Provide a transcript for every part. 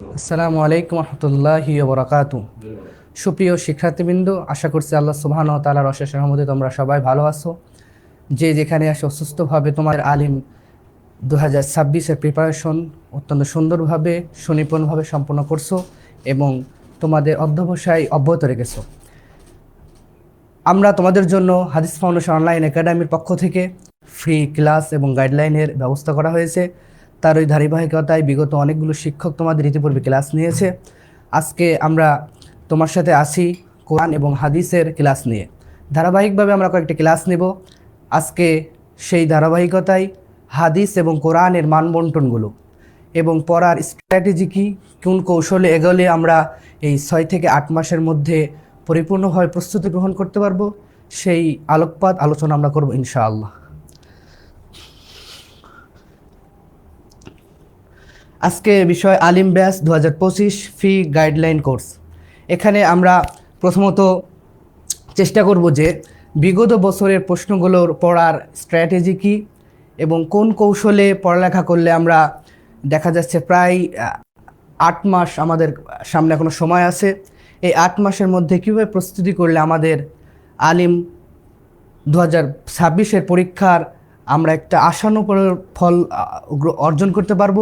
আসসালামু আলাইকুম রহমতুল্লাহি বরাকাতু। সুপ্রিয় শিক্ষার্থীবৃন্দ, আশা করছি আল্লাহ সুবহান ও তালার অশেষ রহমতে তোমরা সবাই ভালো আছো। যে যেখানে আসো অসুস্থভাবে তোমার আলিম দু হাজার ছাব্বিশের প্রিপারেশন অত্যন্ত সুন্দরভাবে, সুনিপুণভাবে সম্পন্ন করছ এবং তোমাদের অধ্যবসায় অব্যাহত রেখেছো। আমরা তোমাদের জন্য হাদিস ফাউন্ডেশন অনলাইন একাডেমির পক্ষ থেকে ফ্রি ক্লাস এবং গাইডলাইনের ব্যবস্থা করা হয়েছে। তার ওই ধারাবাহিকতায় বিগত অনেকগুলো শিক্ষক তোমাদের ইতিপূর্বে ক্লাস নিয়েছে। আজকে আমরা তোমার সাথে আসি কোরআন এবং হাদিসের ক্লাস নিয়ে। ধারাবাহিকভাবে আমরা কয়েকটি ক্লাস নেব। আজকে সেই ধারাবাহিকতায় হাদিস এবং কোরআনের মানবন্টনগুলো এবং পড়ার স্ট্র্যাটেজি কী, কোন কৌশলে এগোলে আমরা এই ছয় থেকে আট মাসের মধ্যে পরিপূর্ণভাবে প্রস্তুতি গ্রহণ করতে পারব, সেই আলোকপাত আলোচনা আমরা করব ইনশাআল্লাহ। আজকে বিষয় আলিম ব্যাস দু হাজার পঁচিশ ফি গাইডলাইন কোর্স। এখানে আমরা প্রথমত চেষ্টা করব যে বিগত বছরের প্রশ্নগুলোর পড়ার স্ট্র্যাটেজি কী এবং কোন কৌশলে পড়ালেখা করলে আমরা দেখা যাচ্ছে প্রায় আট মাস আমাদের সামনে এখনও সময় আছে। এই আট মাসের মধ্যে কীভাবে প্রস্তুতি করলে আমাদের আলিম দু হাজার পরীক্ষার আমরা একটা আশানুর ফল অর্জন করতে পারব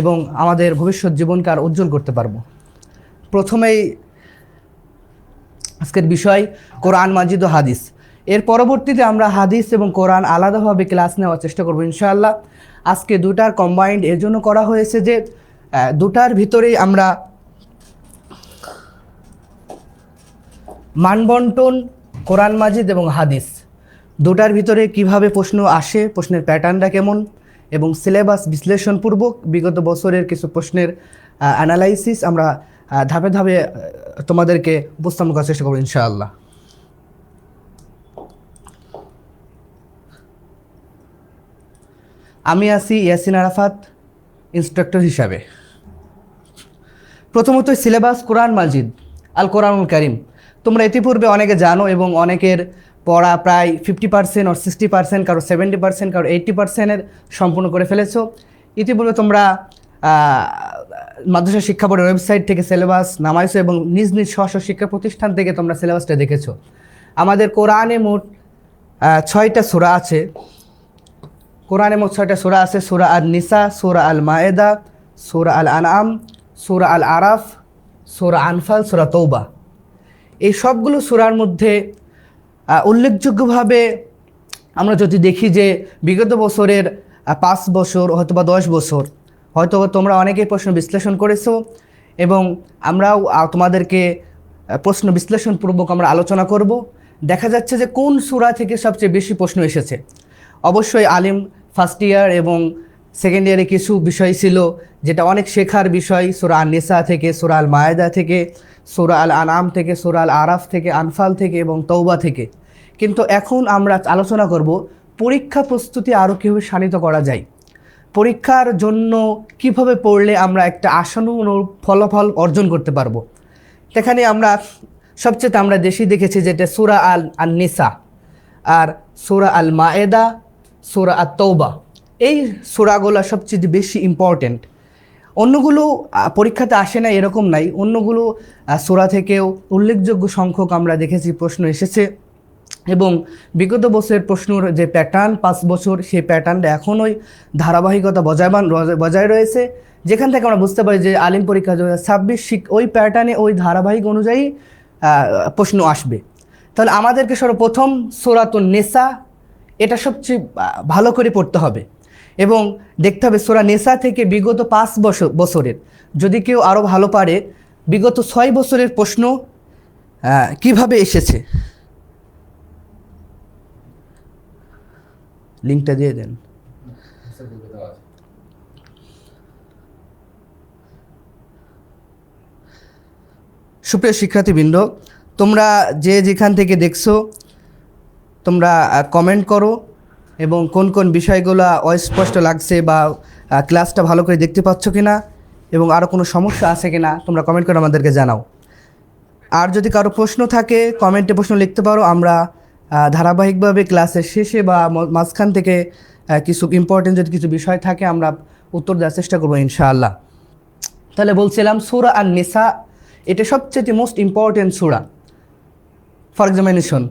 এবং আমাদের ভবিষ্যৎ জীবনকে আর উজ্জ্বল করতে পারব। প্রথমেই আজকের বিষয়, কোরআন, মাজিদ ও হাদিস। এর পরবর্তীতে আমরা হাদিস এবং কোরআন আলাদাভাবে ক্লাস নেওয়ার চেষ্টা করব ইনশাআল্লাহ। আজকে দুটার কম্বাইন্ড এর জন্য করা হয়েছে যে দুটার ভিতরেই আমরা মানবন্টন, কোরআন, মাজিদ এবং হাদিস। দুটার ভিতরে কীভাবে প্রশ্ন আসে, প্রশ্নের প্যাটার্নটা কেমন? এবং সিলেবাস বিশ্লেষণপূর্বক বিগত বছরের কিছু প্রশ্নের অ্যানালাইসিস আমরা ধাপে ধাপে তোমাদেরকে উপস্থাপন করার চেষ্টা করব ইনশাআল্লাহ। আমি আছি ইয়াসিন আরাফাত ইনস্ট্রাক্টর হিসাবে। প্রথমত সিলেবাস কোরআন মাজিদ, আল কোরআনুল করিম। তোমরা ইতিপূর্বে অনেকে জানো এবং অনেকের পড়া প্রায় ফিফটি পার্সেন্ট আর সিক্সটি পার্সেন্ট কারও সেভেন্টি পার্সেন্ট কারও এইট্টি পার্সেন্টের সম্পূর্ণ করে ফেলেছো। ইতিপূর্বে তোমরা মাদ্রাসা শিক্ষা বোর্ডের ওয়েবসাইট থেকে সিলেবাস নামাইছো এবং নিজ নিজ স্ব শিক্ষা প্রতিষ্ঠান থেকে তোমরা সিলেবাসটা দেখেছ। আমাদের কোরআনে মোট ছয়টা সূরা আছে। কোরআনে মোট ছয়টা সূরা আছে, সূরা আল নিসা সূরা আল মায়েদা সূরা আল আনাম সূরা আল আরাফ সূরা আনফাল, সূরা তৌবা এই সবগুলো সূরার মধ্যে উল্লেখযোগ্যভাবে আমরা যদি দেখি যে বিগত বছরের পাঁচ বছর হয়তো বা দশ বছর হয়তো তোমরা অনেকেই প্রশ্ন বিশ্লেষণ করেছ এবং আমরাও তোমাদেরকে প্রশ্ন বিশ্লেষণপূর্বক আমরা আলোচনা করব। দেখা যাচ্ছে যে কোন সূরা থেকে সবচেয়ে বেশি প্রশ্ন এসেছে? অবশ্যই আলিম ফার্স্ট ইয়ার এবং সেকেন্ড ইয়ারে কিছু বিষয় ছিল, যেটা অনেক শেখার বিষয়, সুরা আল নিসা থেকে, সুরা আল মায়েদা থেকে, সুরা আল আনাম থেকে, সুরা আল আরাফ থেকে, আনফাল থেকে এবং তৌবা থেকে। কিন্তু এখন আমরা আলোচনা করব, পরীক্ষা প্রস্তুতি আরও কীভাবে শানিত করা যায়? পরীক্ষার জন্য কীভাবে পড়লে আমরা একটা আশানুরূপ ফলাফল অর্জন করতে পারব? সেখানে আমরা সবচেয়ে আমরা দেশি দেখেছি যেটা সুরা আল আল নিসা আর সুরা আল মায়েদা সুরা আত তৌবা এই সোরাগুলো সবচেয়ে বেশি ইম্পর্ট্যান্ট অন্যগুলো পরীক্ষাতে আসে না এরকম নাই। অন্যগুলো সোরা থেকেও উল্লেখযোগ্য সংখ্যক আমরা দেখেছি, প্রশ্ন এসেছে। এবং বিগত বছরের প্রশ্নর যে প্যাটার্ন পাঁচ বছর সেই প্যাটার্নটা এখনোই ধারাবাহিকতা বজায়বান বজায় রয়েছে। যেখান থেকে আমরা বুঝতে পারি যে আলিম পরীক্ষা দু ছাব্বিশ ওই প্যাটার্নে ওই ধারাবাহিক অনুযায়ী প্রশ্ন আসবে। তাহলে আমাদেরকে সর্বপ্রথম সোরাতুন নেসা, এটা সবচেয়ে ভালো করে পড়তে হবে। এবং দেখতে হবে সোরা নেসা থেকে বিগত পাঁচ বছর বছরের। যদি কেউ আরও ভালো পারে, বিগত ছয় বছরের প্রশ্ন কীভাবে এসেছে? লিঙ্কটা দিয়ে দেন। সুপ্রিয় শিক্ষার্থীবৃন্দ, তোমরা যে যেখান থেকে দেখছ, তোমরা কমেন্ট করো। এবং কোন কোন বিষয়গুলো অস্পষ্ট লাগছে বা ক্লাসটা ভালো করে দেখতে পাচ্ছ কি না এবং আরও কোনো সমস্যা আছে কি না তোমরা কমেন্ট করে আমাদেরকে জানাও। আর যদি কারও প্রশ্ন থাকে কমেন্টে প্রশ্ন লিখতে পারো, আমরা ধারাবাহিকভাবে ক্লাসের শেষে বা মাঝখান থেকে কিছু ইম্পর্টেন্ট যদি কিছু বিষয় থাকে, আমরা উত্তর দেওয়ার চেষ্টা করব ইনশাআল্লাহ। তাহলে বলছিলাম সুরা আর নিসা এটা সবচেয়ে মোস্ট ইম্পর্টেন্ট সুরা। ফর এক্সামিনেশন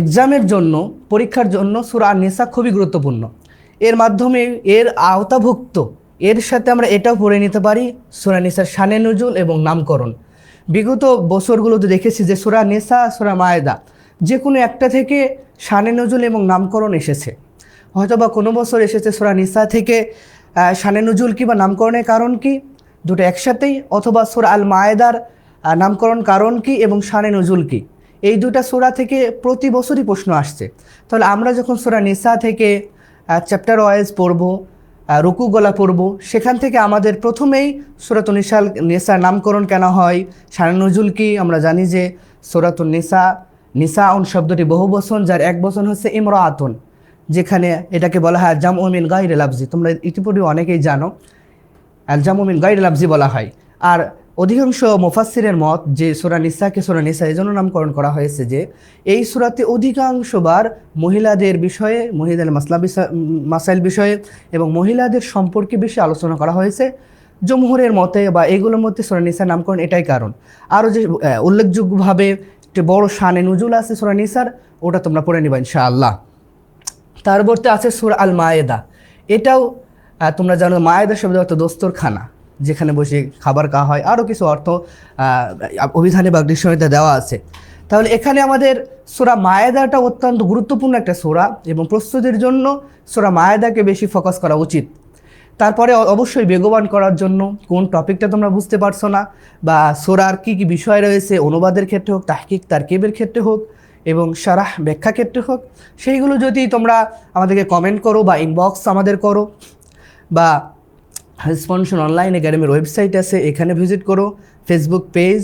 এক্সামের জন্য, পরীক্ষার জন্য সুরা নেশা খুবই গুরুত্বপূর্ণ। এর মাধ্যমে এর আওতাভুক্ত, এর সাথে আমরা এটাও পড়ে নিতে পারি, সুরা নিসার সানে নজুল এবং নামকরণ। বিগত বছরগুলোতে দেখেছি যে সুরা নেসা সুরা মায়েদা যে কোনো একটা থেকে সানে নজুল এবং নামকরণ এসেছে। হয়তো বা কোনো বছর এসেছে সুরা নিসা থেকে সানে নজুল কি বা নামকরণের কারণ কি, দুটো একসাথেই, অথবা সুরা আল মায়েদার নামকরণ কারণ কি এবং সানে নজুল কি। এই দুটা সোরা থেকে প্রতি বছরই প্রশ্ন আসছে। তাহলে আমরা যখন সোরা নিসা থেকে চ্যাপ্টার ওয়াইজ পড়ব রুকু গলা পড়ব, সেখান থেকে আমাদের প্রথমেই সুরাত নিসাল নিসার নামকরণ কেন হয় শানে নজুল কি, আমরা জানি যে সুরাত নিসা, নিসাউন শব্দটি বহু বচন, যার এক বচন হচ্ছে ইমরাআতুন যেখানে এটাকে বলা হয় জাম ওমিন গাইর লাফজি। তোমরা ইতিপূর্বে অনেকেই জানো, আল জামুমিন গাইড লাফজি বলা হয়। আর অধিকাংশ মুফাসসিরের মত যে সুরা নিসাকে সুরা নিসা এই জন্য নামকরণ করা হয়েছে যে এই সুরাতে অধিকাংশবার মহিলাদের বিষয়ে, মহিলাদের মাসলা মাসাইল বিষয়ে এবং মহিলাদের সম্পর্কে বেশি আলোচনা করা হয়েছে। জমহুরের মতে বা এগুলোর মধ্যে সুরা নিসার নামকরণ এটাই কারণ। আরও যে উল্লেখযোগ্যভাবে একটি বড় শানে নজুল আছে সুরা নিসার, ওটা তোমরা পড়ে নিবা ইনশাআল্লাহ। তারপরতে আছে সুর আল মায়েদা এটাও তোমরা জানো মায়েদা শব্দ অর্থ দোস্তরখানা। যেখানে বসে খাবার খাওয়া হয়, আরও কিছু অর্থ অভিধানে বা ডিকশনারিতে দেওয়া আছে। তাহলে এখানে আমাদের সোরা মায়েদাটা অত্যন্ত গুরুত্বপূর্ণ একটা সোরা এবং প্রস্তুতির জন্য সোরা মায়েদাকে বেশি ফোকাস করা উচিত। তারপরে অবশ্যই বেগবান করার জন্য কোন টপিকটা তোমরা বুঝতে পারছ না বা সোরার কী কী বিষয় রয়েছে, অনুবাদের ক্ষেত্রে হোক, তাহকিক, তারকিবের ক্ষেত্রে হোক এবং সারাহ ব্যাখ্যা ক্ষেত্রে হোক, সেইগুলো যদি তোমরা আমাদেরকে কমেন্ট করো বা ইনবক্স আমাদের করো বা রেসপন্সন অনলাইন একাডেমির ওয়েবসাইট আছে, এখানে ভিজিট করো ফেসবুক পেজ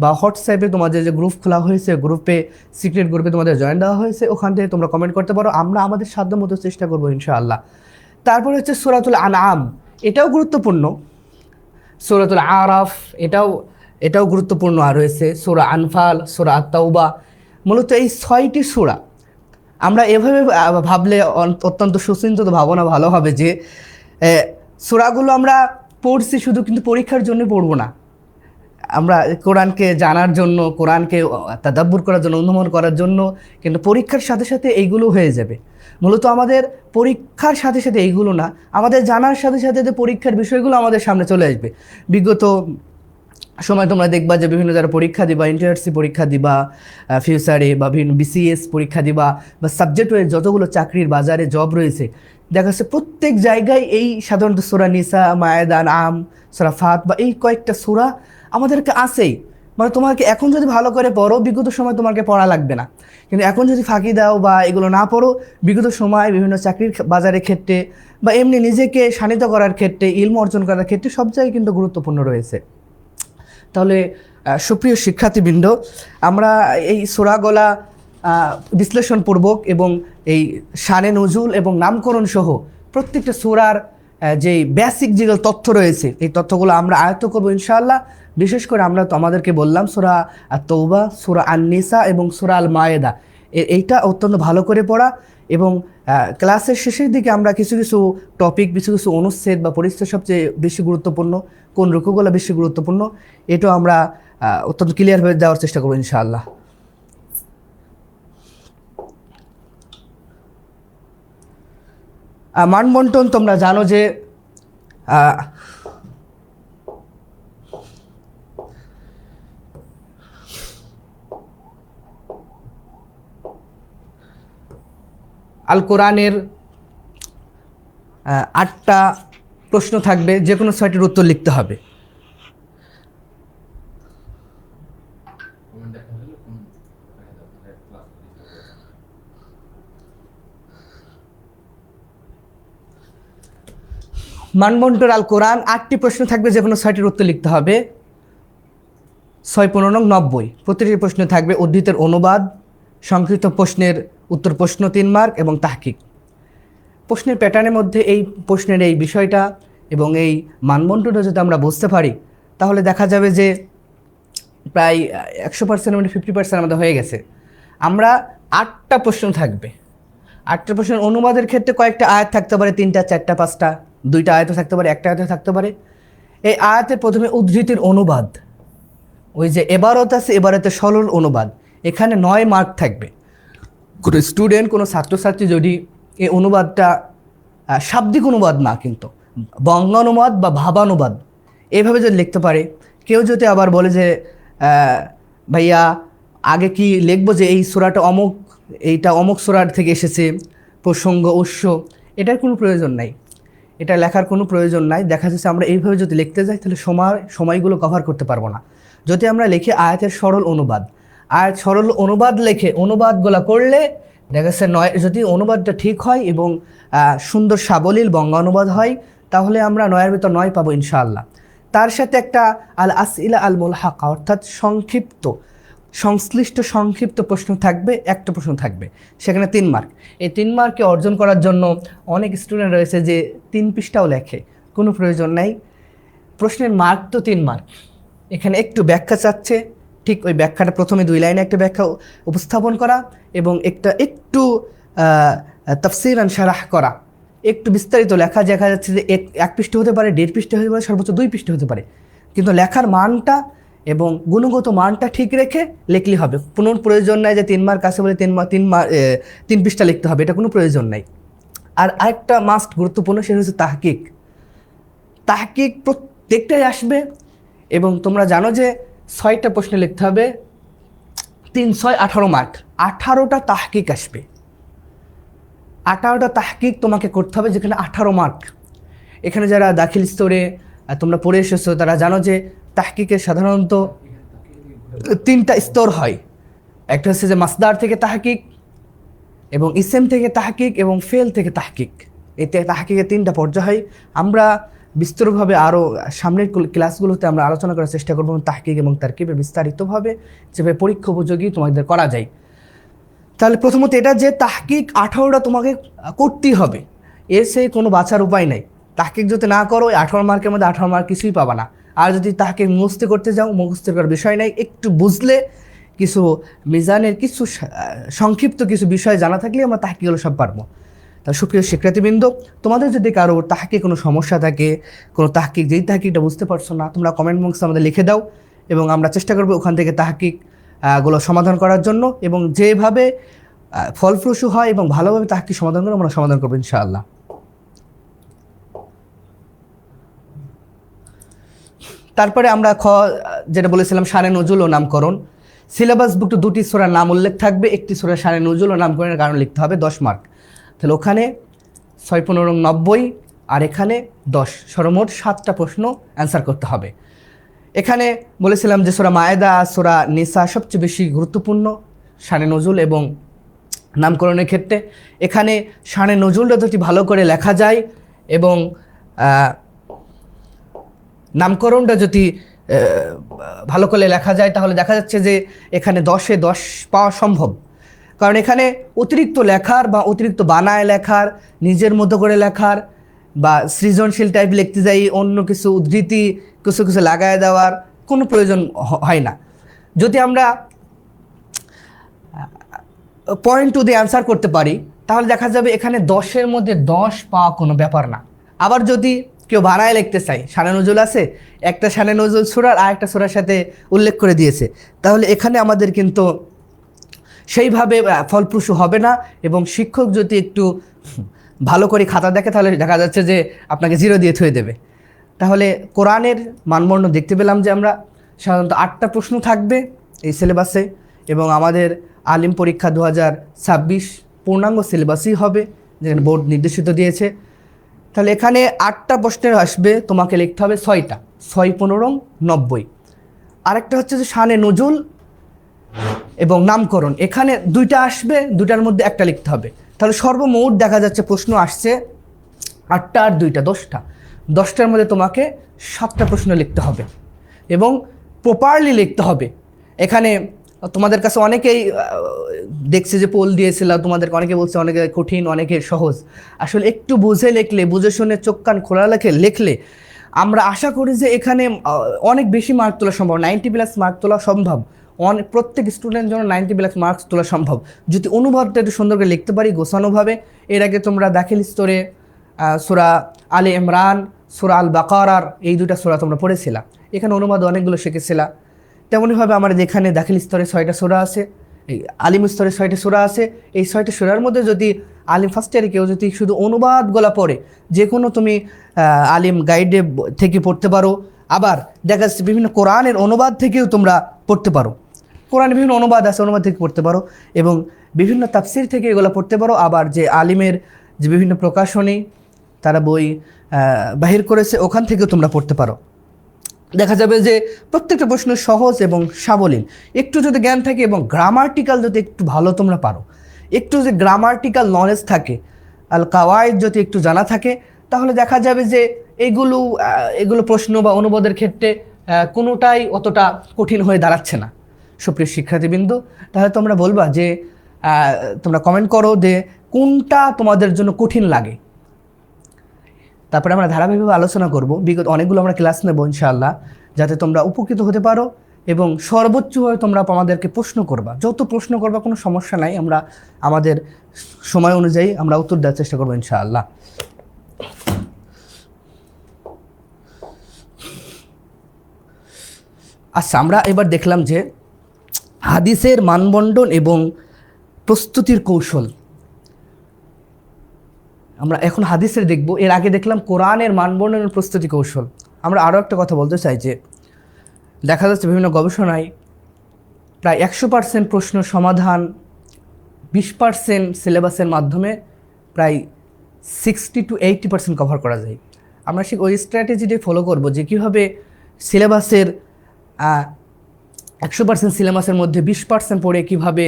বা হোয়াটসঅ্যাপে তোমাদের যে গ্রুপ খোলা হয়েছে গ্রুপে সিক্রেট গ্রুপে তোমাদের জয়েন দেওয়া হয়েছে, ওখান থেকে তোমরা কমেন্ট করতে পারো, আমরা আমাদের সাধ্য মতো চেষ্টা করব ইনশাআল্লাহ। তারপরে হচ্ছে সুরাতুল আনআম, এটাও গুরুত্বপূর্ণ। সুরাতুল আরাফ, এটাও এটাও গুরুত্বপূর্ণ আর রয়েছে, সুরা আনফাল, সুরা আত্মাউবা মূলত এই ছয়টি সুরা। আমরা এভাবে ভাবলে অত্যন্ত সুচিন্তিত ভাবনা ভালো হবে যে সূরাগুলো আমরা পড়ছি শুধু কিন্তু পরীক্ষার জন্য পড়ব না। আমরা কোরআনকে জানার জন্য, কোরআনকে তাদাব্বুর করার জন্য, অনুমান করার জন্য কিন্তু পরীক্ষার সাথে সাথে এইগুলো হয়ে যাবে। মূলত আমাদের পরীক্ষার সাথে সাথে এইগুলো না, আমাদের জানার সাথে সাথে যে পরীক্ষার বিষয়গুলো আমাদের সামনে চলে আসবে। বিগত সময় তোমরা দেখবা যে বিভিন্ন যারা পরীক্ষা দিবা, ইন্টারসি পরীক্ষা দিবা ফিউচারে বা বিভিন্ন বিসিএস পরীক্ষা দিবা, বা সাবজেক্ট ওয়াইজ যতগুলো চাকরির বাজারে জব রয়েছে দেখা যাচ্ছে প্রত্যেক জায়গায় এই সাধারণত সোরা নিসা, মায়েদান, আম, সোরা ফাত বা এই কয়েকটা সোরা আমাদেরকে আসেই মানে তোমাকে এখন যদি ভালো করে পড়ো, বিগত সময় তোমাকে পড়া লাগবে না। কিন্তু এখন যদি ফাঁকি দাও বা এগুলো না পড়ো, বিগত সময় বিভিন্ন চাকরির বাজারের ক্ষেত্রে বা এমনি নিজেকে শানিত করার ক্ষেত্রে, ইলম অর্জন করার ক্ষেত্রে সব জায়গায় কিন্তু গুরুত্বপূর্ণ রয়েছে। তাহলে সুপ্রিয় শিক্ষার্থীবৃন্দ, আমরা এই সোরাগলা বিশ্লেষণপূর্বক এবং এই শানে নজুল এবং নামকরণ সহ প্রত্যেকটা সোরার যে বেসিক যেগুলো তথ্য রয়েছে, এই তথ্যগুলো আমরা আয়ত্ত করব ইনশাআল্লাহ। বিশেষ করে আমরা তো আমাদেরকে বললাম সুরা তৌবা সুরা আননিসা এবং সুরা আল মায়েদা এইটা অত্যন্ত ভালো করে পড়া এবং ক্লাসের শেষের দিকে আমরা কিছু কিছু টপিক কিছু কিছু অনুচ্ছেদ বা পরিস্থিতি সবচেয়ে বেশি গুরুত্বপূর্ণ, কোন রুকুগুলো বেশি গুরুত্বপূর্ণ, এটাও আমরা অত্যন্ত ক্লিয়ারভাবে দেওয়ার চেষ্টা করব ইনশাআল্লাহ। মানবন্টন তোমরা জানো যে আল কোরআনের আটটা প্রশ্ন থাকবে যে কোনো ছয়টির উত্তর লিখতে হবে। মানবন্টর আল কোরআন আটটি প্রশ্ন থাকবে যে কোনো ছয়টির উত্তর লিখতে হবে। ছয় পনেরো নং নব্বই। প্রতিটি প্রশ্ন থাকবে উদ্ধৃতের অনুবাদ, সংক্ষিপ্ত প্রশ্নের উত্তর প্রশ্ন তিন মার্ক এবং তাহকিক। প্রশ্নের প্যাটার্নের মধ্যে এই প্রশ্নের এই বিষয়টা এবং এই মানবন্টনটা যদি আমরা বুঝতে পারি, তাহলে দেখা যাবে যে প্রায় একশো পার্সেন্ট মানে ফিফটি পার্সেন্ট আমাদের হয়ে গেছে। আমরা আটটা প্রশ্ন থাকবে। আটটা প্রশ্নের অনুবাদের ক্ষেত্রে কয়েকটা আয়াত থাকতে পারে, তিনটা, চারটা, পাঁচটা। দুইটা আয়ত থাকতে পারে, একটা আয়ত থাকতে পারে। এই আয়াতের প্রথমে উদ্ধৃতির অনুবাদ। ওই যে এবারত আছে এবারতে সরল অনুবাদ। এখানে নয় মার্ক থাকবে। কোনো স্টুডেন্ট, কোনো ছাত্রছাত্রী যদি এই অনুবাদটা শাব্দিক অনুবাদ না কিন্তু, বঙ্গানুবাদ বা ভাবানুবাদ, এভাবে যদি লিখতে পারে, কেউ যদি আবার বলে যে ভাইয়া, আগে কি লিখব যে এই সুরাটা অমুক, এইটা অমুক সুরার থেকে এসেছে, প্রসঙ্গ, উৎস, এটার কোনো প্রয়োজন নাই। এটা লেখার কোনো প্রয়োজন নাই। দেখা যাচ্ছে আমরা এইভাবে যদি লিখতে যাই, তাহলে সময়, সময়গুলো কভার করতে পারব না। যদি আমরা লিখি আয়াতের সরল অনুবাদ, আয়াত সরল অনুবাদ লেখে অনুবাদগুলো করলে দেখা যাচ্ছে নয়, যদি অনুবাদটা ঠিক হয় এবং সুন্দর সাবলীল বঙ্গানুবাদ হয়, তাহলে আমরা নয়ের ভিতর নয় পাবো ইনশাআল্লাহ। তার সাথে একটা আল আসইলা আল মুলহাকা অর্থাৎ সংক্ষিপ্ত সংশ্লিষ্ট সংক্ষিপ্ত প্রশ্ন থাকবে, একটা প্রশ্ন থাকবে, সেখানে তিন মার্ক এই তিন মার্কে অর্জন করার জন্য অনেক স্টুডেন্ট রয়েছে যে তিন পৃষ্ঠাও লেখে, কোনো প্রয়োজন নাই। প্রশ্নের মার্ক তো তিন মার্ক এখানে একটু ব্যাখ্যা চাচ্ছে, ঠিক ওই ব্যাখ্যাটা প্রথমে দুই লাইনে একটা ব্যাখ্যা উপস্থাপন করা এবং একটা একটু তফসিরান সারাহ করা। একটু বিস্তারিত লেখা দেখা যাচ্ছে যে এক পৃষ্ঠ হতে পারে, দেড় পৃষ্ঠ হতে পারে, সর্বোচ্চ দুই পৃষ্ঠ হতে পারে। কিন্তু লেখার মানটা এবং গুণগত মানটা ঠিক রেখে লিখলে হবে। পুনর প্রয়োজন নাই যে তিন মার্ক আছে বলে তিন মার্ক তিন মার তিন পৃষ্ঠা লিখতে হবে, এটা কোনো প্রয়োজন নাই। আর আরেকটা মাস্ট গুরুত্বপূর্ণ, সেটা হচ্ছে তাহকিক। তাহকিক প্রত্যেকটাই আসবে এবং তোমরা জানো যে ছয়টা প্রশ্ন লিখতে হবে, তিন, ছয়, আঠারো মার্ক আঠারোটা তাহকিক আসবে। আঠারোটা তাহকিক তোমাকে করতে হবে যেখানে আঠারো মার্ক এখানে যারা দাখিল স্তরে তোমরা পড়ে এসেছ, তারা জানো যে তাহকিকের সাধারণত তিনটা স্তর হয়। একটা হচ্ছে যে মাসদার থেকে তাহকিক এবং ইসেম থেকে তাহকিক এবং ফেল থেকে তাহকিক। এই তে- তাহকিকের তিনটা পর্যায় হয়। আমরা বিস্তরভাবে আরও সামনের ক্লাসগুলোতে আমরা আলোচনা করার চেষ্টা করব তাহকিক এবং তারকিবের বিস্তারিতভাবে যেভাবে পরীক্ষা উপযোগী তোমাদের করা যায়। তাহলে প্রথমত এটা যে তাহকিক আঠারোটা তোমাকে করতেই হবে। এর সে কোনো বাঁচার উপায় নাই। তাহকিক যদি না করো আঠারো মার্কের মধ্যে আঠারো মার্ক কিছুই পাবা না। আর যদি তাহাকে মুখস্থ করতে যাও, মুখস্থ করার বিষয় নাই। একটু বুঝলে কিছু মিজানের কিছু সংক্ষিপ্ত কিছু বিষয় জানা থাকলে আমরা তাহকিগুলো সব পারব। তা সুপ্রিয় শিক্ষার্থীবৃন্দ, তোমাদের যদি কারও তাহাকে কোনো সমস্যা থাকে, কোনো তাহকিক, যেই তাহকিকটা বুঝতে পারছ না, তোমরা কমেন্ট বক্সে আমাদের লিখে দাও এবং আমরা চেষ্টা করব ওখান থেকে তাহকিকগুলো সমাধান করার জন্য এবং যেভাবে ফলপ্রসূ হয় এবং ভালোভাবে তাহকিক সমাধান করে আমরা সমাধান করব ইনশাআল্লাহ। তারপরে আমরা খ, যেটা বলেছিলাম সানে নজুল ও নামকরণ। সিলেবাস বুকটা দুটি সোরার নাম উল্লেখ থাকবে, একটি সোরা সানে নজুল ও নামকরণের কারণ লিখতে হবে দশ মার্ক। তাহলে ওখানে ছয়, পনেরো, নব্বই, আর এখানে দশ। সর্বমোট সাতটা প্রশ্ন অ্যান্সার করতে হবে। এখানে বলেছিলাম যে সোরা মায়েদা, সোরা নিসা সবচেয়ে বেশি গুরুত্বপূর্ণ শানে নজুল এবং নামকরণের ক্ষেত্রে। এখানে শানে নজুলটা যদি ভালো করে লেখা যায় এবং নামকরণটা যদি ভালো করে লেখা যায়, তাহলে দেখা যাচ্ছে যে এখানে দশে দশ পাওয়া সম্ভব। কারণ এখানে অতিরিক্ত লেখার বা অতিরিক্ত বানায় লেখার, নিজের মতো করে লেখার বা সৃজনশীল টাইপ লিখতে যাই, অন্য কিছু উদ্ধৃতি, কিছু কিছু লাগায় দেওয়ার কোনো প্রয়োজন হয় না। যদি আমরা পয়েন্ট টু দিয়ে অ্যান্সার করতে পারি, তাহলে দেখা যাবে এখানে দশের মধ্যে দশ পাওয়া কোনো ব্যাপার না। আবার যদি কেউ ভাড়ায় লিখতে চাই সানে নজরুল আছে, একটা সানে নজরুল সুরার আর একটা সুরার সাথে উল্লেখ করে দিয়েছে। তাহলে এখানে আমাদের কিন্তু সেইভাবে ফলপ্রসূ হবে না এবং শিক্ষক যদি একটু ভালো করে খাতা দেখে, তাহলে দেখা যাচ্ছে যে আপনাকে জিরো দিয়ে থুয়ে দেবে। তাহলে কোরআনের মানবর্ণ দেখতে পেলাম যে আমরা, সাধারণত আটটা প্রশ্ন থাকবে এই সিলেবাসে এবং আমাদের আলিম পরীক্ষা দু হাজার ছাব্বিশ পূর্ণাঙ্গ সিলেবাসই হবে, যেখানে বোর্ড নির্দেশিত দিয়েছে। তাহলে এখানে আটটা প্রশ্নের আসবে, তোমাকে লিখতে হবে ছয়টা। ছয় পনেরো নব্বই। আরেকটা হচ্ছে যে শানে নজুল এবং নামকরণ। এখানে দুইটা আসবে, দুইটার মধ্যে একটা লিখতে হবে। তাহলে সর্বমোট দেখা যাচ্ছে প্রশ্ন আসছে আটটা আর দুইটা, দশটা। দশটার মধ্যে তোমাকে সাতটা প্রশ্ন লিখতে হবে এবং প্রপারলি লিখতে হবে। এখানে তোমাদের কাছে অনেকেই দেখছে যে পোল দিয়েছিল, তোমাদেরকে অনেকে বলছে অনেকে কঠিন, অনেকে সহজ। আসলে একটু বুঝে লিখলে, বুঝে শুনে চোখ কান খোলা লেখে লিখলে, আমরা আশা করি যে এখানে অনেক বেশি মার্ক তোলা সম্ভব। নাইনটি প্লাস মার্ক তোলা সম্ভব। অনেক প্রত্যেক স্টুডেন্ট জন্য নাইনটি প্লাস মার্কস তোলা সম্ভব। যদি অনুবাদটা একটু সুন্দর করে লিখতে পারি, গোছানোভাবে, এর আগে তোমরা দাখিল স্তরে সুরা আলে ইমরান, সুরা আল বাকারার, এই দুটা সুরা তোমরা পড়েছিলা। এখানে অনুবাদ অনেকগুলো শিখেছিলা। তেমনইভাবে আমাদের এখানে দাখিল স্তরে ছয়টা সুরা আছে। আলিম স্তরে ছয়টা সুরা আছে। এই ছয়টা সুরার মধ্যে যদি আলিম ফার্স্ট ইয়ারে কেউ যদি শুধু অনুবাদগুলা পড়ে যে কোনো তুমি আলিম গাইডে থেকে পড়তে পারো। আবার দেখা যাচ্ছে বিভিন্ন কোরআনের অনুবাদ থেকেও তোমরা পড়তে পারো। কোরআনের বিভিন্ন অনুবাদ আছে, অনুবাদ থেকে পড়তে পারো এবং বিভিন্ন তাফসির থেকে এগুলো পড়তে পারো। আবার যে আলিমের যে বিভিন্ন প্রকাশনী, তারা বই বাহির করেছে, ওখান থেকেও তোমরা পড়তে পারো। দেখা যাবে যে প্রত্যেকটা প্রশ্ন সহজ এবং সাবলীল। একটু যদি জ্ঞান থাকে এবং গ্রামার্টিক্যাল যদি একটু ভালো তোমরা পারো। একটু যে গ্রামার্টিক্যাল নলেজ থাকে, আল কাওয়াইদ যদি একটু জানা থাকে, তাহলে দেখা যাবে যে এগুলো এগুলো প্রশ্ন বা অনুবাদের ক্ষেত্রে কোনোটাই অতটা কঠিন হয়ে দাঁড়াচ্ছে না। সুপ্রিয় শিক্ষার্থীবৃন্দ, তাহলে তোমরা বলবা যে তোমরা কমেন্ট করো যে কোনটা তোমাদের জন্য কঠিন লাগে। তারপরে আমরা ধারাবাহিকভাবে আলোচনা করব। বিগত অনেকগুলো আমরা ক্লাস নেব ইনশাআল্লাহ, যাতে তোমরা উপকৃত হতে পারো এবং সর্বোচ্চভাবে তোমরা আমাদেরকে প্রশ্ন করবা। যত প্রশ্ন করবা কোনো সমস্যা নাই, আমরা আমাদের সময় অনুযায়ী আমরা উত্তর দেওয়ার চেষ্টা করব ইনশাআল্লাহ। আচ্ছা আমরা এবার দেখলাম যে হাদিসের মানবন্ডন এবং প্রস্তুতির কৌশল আমরা এখন হাদিসের দেখব, এর আগে দেখলাম কোরআনের মানবর্ণনের প্রস্তুতি কৌশল। আমরা আরও একটা কথা বলতে চাই যে, দেখা যাচ্ছে বিভিন্ন গবেষণায় প্রায় একশো পার্সেন্ট প্রশ্ন সমাধান, বিশ পার্সেন্ট সিলেবাসের মাধ্যমে প্রায় sixty to eighty percent cover করা যায়। আমরা সেই ওই স্ট্র্যাটেজিটাই ফলো করব যে কীভাবে সিলেবাসের একশো পার্সেন্ট সিলেবাসের মধ্যে বিশ পার্সেন্ট পড়ে কীভাবে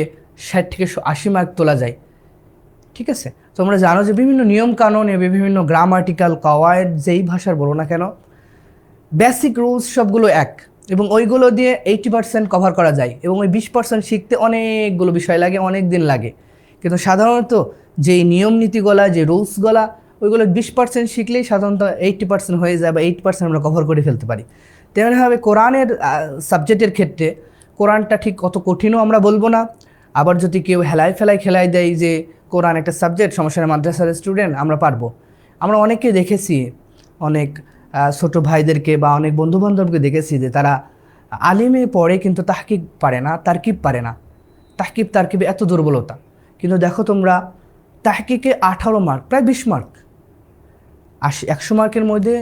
ষাট থেকে আশি মার্ক তোলা যায়। ঠিক আছে? তোমরা জানো যে বিভিন্ন নিয়ম কানুন এবং বিভিন্ন গ্রামার্টিক্যাল কওয়ায়েড যেই ভাষার বলো না কেন বেসিক রুলস সবগুলো এক এবং ওইগুলো দিয়ে এইটি পার্সেন্ট কভার করা যায় এবং ওই বিশ পার্সেন্ট শিখতে অনেকগুলো বিষয় লাগে অনেক দিন লাগে। কিন্তু সাধারণত যেই নিয়ম নীতিগুলা, যে রুলসগুলা ওইগুলো বিশ পার্সেন্ট শিখলেই সাধারণত এইটটি পার্সেন্ট হয়ে যায় বা এইট পার্সেন্ট আমরা কভার করে ফেলতে পারি। তেমনভাবে কোরআনের সাবজেক্টের ক্ষেত্রে কোরআনটা ঠিক অত কঠিনও আমরা বলব না। আবার যদি কেউ হেলায় ফেলায় খেলায় দেয় যে কোরআন একটা সাবজেক্ট সমস্যা নেই, মাদ্রাসার স্টুডেন্ট আমরা পারব। আমরা অনেককে দেখেছি অনেক ছোট ভাইদেরকে বা অনেক বন্ধু বান্ধবকে দেখেছি যে তারা আলিমে পড়ে কিন্তু তাহকিব পারে না তারকিব পারে না। তাহকিব তারকিবে এত দুর্বলতা। কিন্তু দেখো তোমরা তাহকিকে আঠারো মার্ক প্রায় বিশ মার্ক আশি একশো মার্কের মধ্যে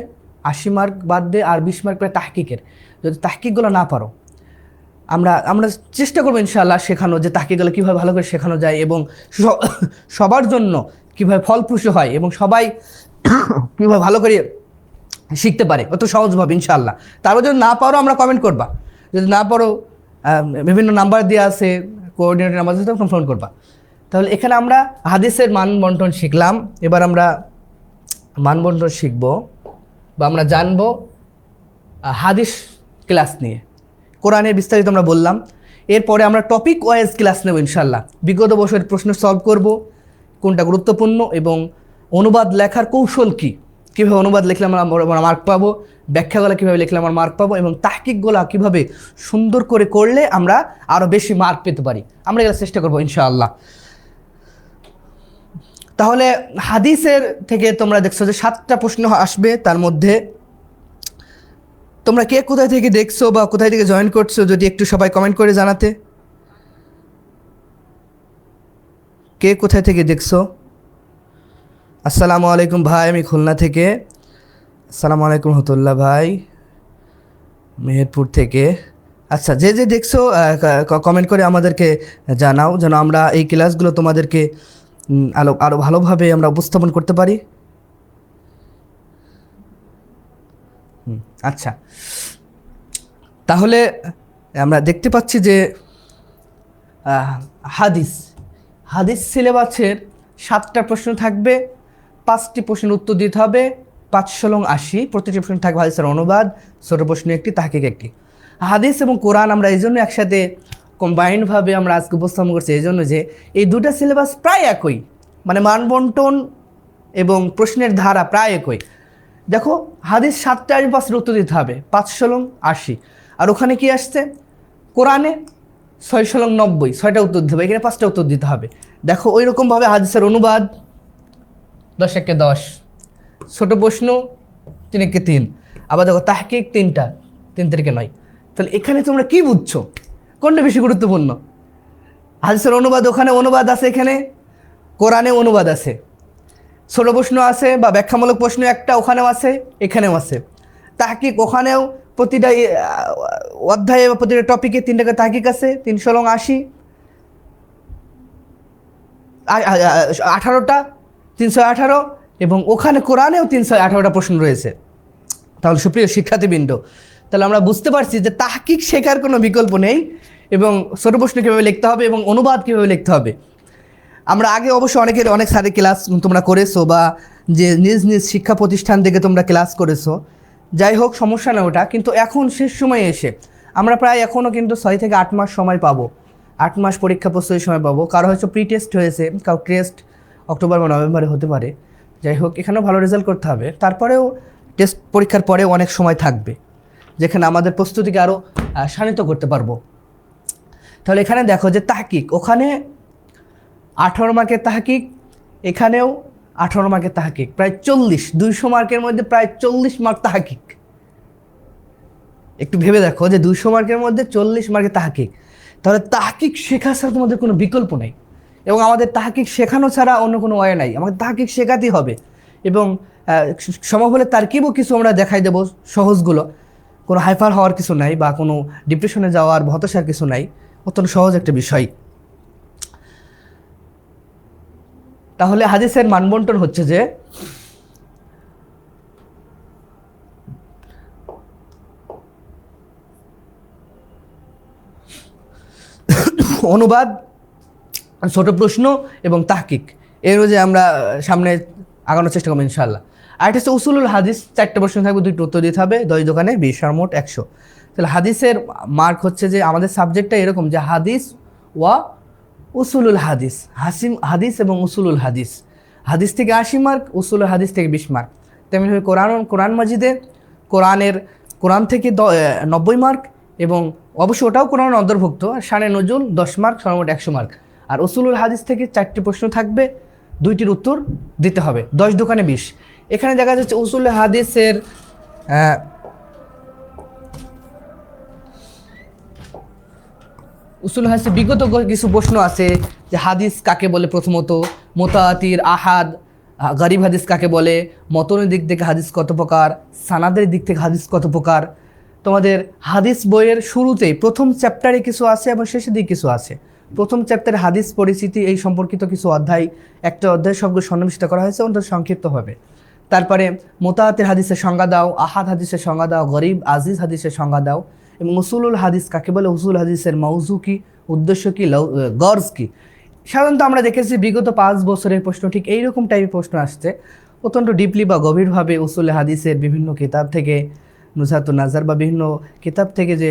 আশি মার্ক বাদ দিয়ে আর বিশ মার্ক প্রায় তাহকিকের। যদি তাহকিকগুলো না পারো আমরা আমরা চেষ্টা করব ইনশাআল্লাহ শেখানো যে তাকে গেলে কীভাবে ভালো করে শেখানো যায় এবং সবার জন্য কীভাবে ফলপ্রসূ হয় এবং সবাই কীভাবে ভালো করে শিখতে পারে, অত সহজভাবে ইনশাআল্লাহ। তারও যদি না পারো আমরা কমেন্ট করবা। যদি না পারো বিভিন্ন নাম্বার দেওয়া আছে কোঅর্ডিনেটর নাম্বার আছে ফোন করবা। তাহলে এখানে আমরা হাদিসের মান বন্টন শিখলাম। এবার আমরা মানবন্টন শিখব বা আমরা জানব হাদিস ক্লাস নিয়ে। কোরআনের বিস্তারিত আমরা বললাম। এরপরে আমরা টপিক ওয়াইজ ক্লাস নেব ইনশাল্লাহ বিগত বছরের প্রশ্ন সলভ করব, কোনটা গুরুত্বপূর্ণ এবং অনুবাদ লেখার কৌশল কি? কীভাবে অনুবাদ লিখলে আমরা মার্ক পাবো, ব্যাখ্যাগুলো কীভাবে লিখলে আমরা মার্ক পাবো এবং তাহকিকগুলো কীভাবে সুন্দর করে করলে আমরা আরও বেশি মার্ক পেতে পারি। আমরা এগুলো চেষ্টা করব ইনশাআল্লাহ। তাহলে হাদিসের থেকে তোমরা দেখছ যে সাতটা প্রশ্ন আসবে, তার মধ্যে তোমরা কে কোথায় থেকে দেখছ বা কোথায় থেকে জয়েন করছ, যদি একটু সবাই কমেন্ট করে জানাতে। কে কোথায় থেকে দেখছ? আসসালামু আলাইকুম ভাই, আমি খুলনা থেকে। আসসালামু আলাইকুম রহমতুল্লাহ ভাই, মেহেরপুর থেকে। আচ্ছা যে যে দেখছ কমেন্ট করে আমাদেরকে জানাও, যেন আমরা এই ক্লাসগুলো তোমাদেরকে আলো আরও ভালোভাবে আমরা উপস্থাপন করতে পারি। আচ্ছা। তাহলে, আমরা দেখতে পাচ্ছি যে হাদিস। হাদিস সিলেবাসের সাতটা প্রশ্ন থাকবে, পাঁচটি প্রশ্নের উত্তর দিতে হবে পাঁচশো লং আশি, প্রতিটি প্রশ্ন থাকবে হাদিসের অনুবাদ, ছোট প্রশ্ন একটি, তাহকিক একটি। হাদিস এবং কোরআন আমরা এই জন্য একসাথে কম্বাইন্ডভাবে আমরা আজকে উপস্থাপন করছি, এই জন্য যে এই দুটা সিলেবাস প্রায় একই। মানে মানবন্টন এবং প্রশ্নের ধারা প্রায় একই। দেখো, হাদিস সাতটা আর পাঁচের উত্তর দিতে হবে। পাঁচশো লং আশি। আর ওখানে কি আসছে? কোরআনে ছয় লং নব্বই। ছয়টা উত্তর দিতে হবে। এখানে পাঁচটা উত্তর দিতে হবে। দেখো ওই রকমভাবে হাদিসের অনুবাদ দশ একে দশ। ছোট প্রশ্ন, তিন একে তিন। আবার দেখো, তাহকিক তিনটা, তিন তারিখে নয়। তাহলে এখানে তোমরা কি বুঝছ? কোনটা বেশি গুরুত্বপূর্ণ? হাদিসের অনুবাদ ওখানে অনুবাদ আছে এখানে? কোরআনে অনুবাদ আছে। ছোট প্রশ্ন আছে বা ব্যাখ্যামূলক প্রশ্ন একটা ওখানেও আছে, এখানেও আছে। তাহকিক ওখানেও প্রতিটা অধ্যায়ে বা প্রতিটা টপিকে তিনটা করে তাহকিক আছে, তিনশো লং আশি। আঠারোটা, তিনশো আঠারো, এবং ওখানে কোরআনেও তিনশো আঠারোটা প্রশ্ন রয়েছে। তাহলে সুপ্রিয় শিক্ষার্থীবৃন্দ, তাহলে আমরা বুঝতে পারছি যে তাহকিক শেখার কোনো বিকল্প নেই, এবং ছোট প্রশ্ন কীভাবে লিখতে হবে এবং অনুবাদ কীভাবে লিখতে হবে। আমরা আগে অবশ্য অনেকের অনেক সারে ক্লাস তোমরা করেছ বা যে নিজ নিজ শিক্ষা প্রতিষ্ঠান থেকে তোমরা ক্লাস করেছ। যাই হোক, সমস্যা না ওটা। কিন্তু এখন শেষ সময়ে এসে আমরা প্রায় এখনও কিন্তু ছয় থেকে আট মাস সময় পাবো। আট মাস পরীক্ষা প্রস্তুতির সময় পাবো। কারও হয়তো প্রি টেস্ট হয়েছে, কারও টেস্ট অক্টোবর বা নভেম্বরে হতে পারে। যাই হোক, এখানেও ভালো রেজাল্ট করতে হবে। তারপরেও টেস্ট পরীক্ষার পরে অনেক সময় থাকবে, যেখানে আমাদের প্রস্তুতিকে আরও শানিত করতে পারব। তাহলে এখানে দেখো যে তাহকিক। ওখানে আঠারো মার্কের তাহাকিক, এখানেও আঠারো মার্কের তাহাকিক। প্রায় চল্লিশ, দুইশো মার্কের মধ্যে প্রায় চল্লিশ মার্ক তাহাকিক। একটু ভেবে দেখো যে দুইশো মার্কের মধ্যে চল্লিশ মার্কের তাহাকিক। তাহলে তাহাকিক শেখা ছাড়া তোমাদের কোনো বিকল্প নেই। এবং আমাদের তাহাকিক শেখানো ছাড়া অন্য কোনো ওয়ে নাই। আমাদের তাহাকিক শেখাতেই হবে। এবং সম্ভব হলে তারকিবও কিছু আমরা দেখাই দেবো সহজগুলো। কোনো হাইফার হওয়ার কিছু নাই বা কোনো ডিপ্রেশনে যাওয়ার হতাশার কিছু নাই। অত্যন্ত সহজ একটা বিষয়। তাহলে হাদিসের মানবন্টন হচ্ছে যে অনুবাদ, ছোট প্রশ্ন এবং তাহকিক। এর যে আমরা সামনে আগানোর চেষ্টা করব ইনশাল্লাহ আর হচ্ছে উসুলুল হাদিস, চারটে প্রশ্ন থাকবে, দুইটা উত্তর দিতে হবে দশ দোকানে বিশ আর মোট একশো। তাহলে হাদিসের মার্ক হচ্ছে যে আমাদের সাবজেক্টটা এরকম যে হাদিস ওয়া উসুলুল হাদিস, হাসিম হাদিস এবং উসুলুল হাদিস। হাদিস থেকে আশি মার্ক উসুল হাদিস থেকে বিশ মার্ক। তেমনিভাবে কোরআন কোরআন মাজিদে কোরআনের, কোরআন থেকে দ- নব্বই মার্ক এবং অবশ্য ওটাও কোরআন অন্তর্ভুক্ত শানে নজুল দশ মার্ক, সর্বমোট একশো মার্ক। আর উসুলুল হাদিস থেকে চারটি প্রশ্ন থাকবে, দুইটির উত্তর দিতে হবে, দশ দোকানে বিশ। এখানে দেখা যাচ্ছে উসুল হাদিসের উসুল হাদিসে বিগত কিছু প্রশ্ন আছে যে হাদিস কাকে বলে প্রথমত? মোতাতির আহাদ গরিব হাদিস কাকে বলে? মতনের দিক থেকে হাদিস কত প্রকার? সানাদের দিক থেকে হাদিস কত প্রকার? তোমাদের হাদিস বইয়ের শুরুতেই প্রথম চ্যাপ্টারে কিছু আছে এবং শেষের দিকে কিছু আছে। প্রথম চ্যাপ্টারে হাদিস পরিচিতি এই সম্পর্কিত কিছু অধ্যায়, একটা অধ্যায় সবগুলো সন্নিবেশিত করা হয়েছে, অন্তত সংক্ষিপ্তভাবে তারপরে মোতাহাতের হাদিসের সংজ্ঞা দাও, আহাদ হাদিসের সংজ্ঞা দাও, গরিব আজিজ হাদিসের সংজ্ঞা দাও। এবং উসুলুল হাদিস কাকে বলে? উসুল হাদিসের মৌজু কি? উদ্দেশ্য কি? গর্জ কি? সাধারণত আমরা দেখেছি বিগত পাঁচ বছরের প্রশ্ন, ঠিক এইরকম টাইপের প্রশ্ন আসছে। অত্যন্ত ডিপলি বা গভীরভাবে উসুল হাদিসের বিভিন্ন কিতাব থেকে নুজাতুল নাজার বা বিভিন্ন কিতাব থেকে যে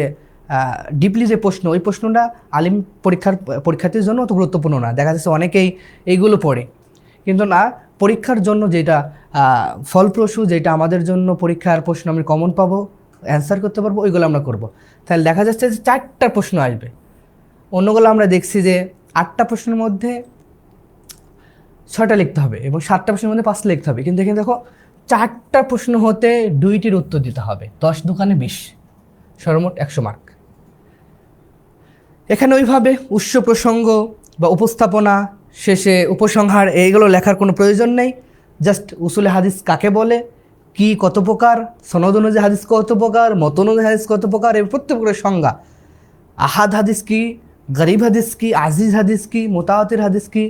ডিপলি যে প্রশ্ন, ওই প্রশ্নটা আলিম পরীক্ষার, পরীক্ষার্থীর জন্য অত গুরুত্বপূর্ণ না। দেখা যাচ্ছে অনেকেই এইগুলো পড়ে। কিন্তু না, পরীক্ষার জন্য যেটা ফলপ্রসূ, যেটা আমাদের জন্য পরীক্ষার প্রশ্ন আমি কমন পাবো অ্যান্সার করতে পারব, ওইগুলো আমরা করব। তাহলে দেখা যাচ্ছে যে চারটা প্রশ্ন আসবে। অন্যগুলো আমরা দেখছি যে আটটা প্রশ্নের মধ্যে ছয়টা লিখতে হবে এবং সাতটা প্রশ্নের মধ্যে পাঁচটা লিখতে হবে। কিন্তু এখানে দেখো, চারটা প্রশ্ন হতে দুইটির উত্তর দিতে হবে। দশ দোকানে বিশ, সর্বমোট একশো মার্ক। এখানে ওইভাবে উৎস প্রসঙ্গ বা উপস্থাপনা, শেষে উপসংহার, এইগুলো লেখার কোনো প্রয়োজন নেই। জাস্ট উসুলে হাদিস কাকে বলে কি কত প্রকার? সনদ অনুযায়ী হাদিস কত প্রকার? মত অনুযায়ী হাদিস কত প্রকার? এর প্রত্যেক প্রকারের সংজ্ঞা। আহাদ হাদিস কি? গরিব হাদিস কি? আজিজ হাদিস কি? মোতাওয়াতির হাদিস কি?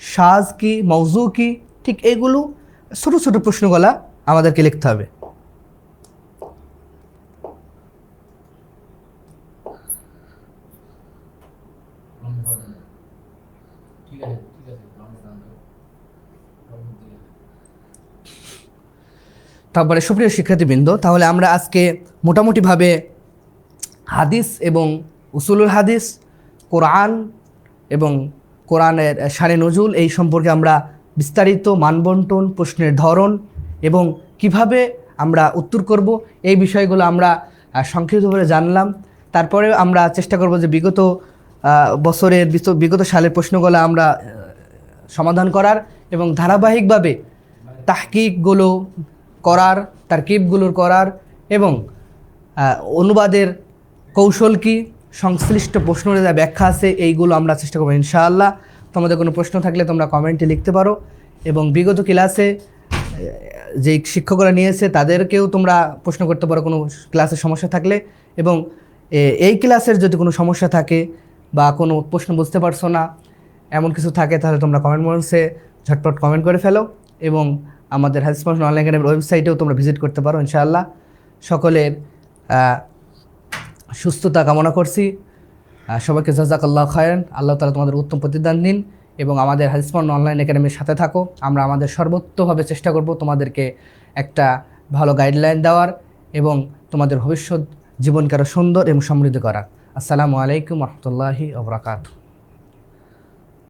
সাজ কি? মৌজু কি? ঠিক এইগুলো ছোটো ছোটো প্রশ্নগুলা আমাদেরকে লিখতে হবে। তারপরে সুপ্রিয় শিক্ষার্থীবৃন্দ, তাহলে আমরা আজকে মোটামুটিভাবে হাদিস এবং উসুলুল হাদিস, কোরআন এবং কোরআনের সারে নজুল এই সম্পর্কে আমরা বিস্তারিত মানবন্টন, প্রশ্নের ধরন এবং কীভাবে আমরা উত্তর করব এই বিষয়গুলো আমরা সংক্ষিপ্তভাবে জানলাম। তারপরে আমরা চেষ্টা করব যে বিগত বছরের বিগত সালের প্রশ্নগুলো আমরা সমাধান করার এবং ধারাবাহিকভাবে তাহকিকগুলো করার তার কিপগুলোর করার এবং অনুবাদের কৌশল কি? সংশ্লিষ্ট প্রশ্নের যা ব্যাখ্যা আছে, এইগুলো আমরা চেষ্টা করব ইনশাআল্লাহ। তোমাদের কোনো প্রশ্ন থাকলে তোমরা কমেন্টে লিখতে পারো। এবং বিগত ক্লাসে যে শিক্ষকরা নিয়েছে, তাদেরকেও তোমরা প্রশ্ন করতে পারো কোনো ক্লাসের সমস্যা থাকলে। এবং এই ক্লাসের যদি কোনো সমস্যা থাকে বা কোনো প্রশ্ন বুঝতে পারছ না, এমন কিছু থাকে, তাহলে তোমরা কমেন্ট বক্সে ঝটপট কমেন্ট করে ফেলো। এবং আমাদের হেলথ স্পন্সর অনলাইন একাডেমির ওয়েবসাইটেও তোমরা ভিজিট করতে পারো, ইনশাআল্লাহ। সকলের সুস্থতা কামনা করছি। সবাইকে জাজাকাল্লাহ খায়েন আল্লাহ তালা তোমাদের উত্তম প্রতিদান দিন এবং আমাদের হাদিসপন অনলাইন একাডেমির সাথে থাকো। আমরা আমাদের সর্বোত্তভাবে চেষ্টা করব তোমাদেরকে একটা ভালো গাইডলাইন দেওয়ার এবং তোমাদের ভবিষ্যৎ জীবনকে আরও সুন্দর এবং সমৃদ্ধ করার। আসসালামু আলাইকুম রহমতুল্লাহি ওবরাকাতু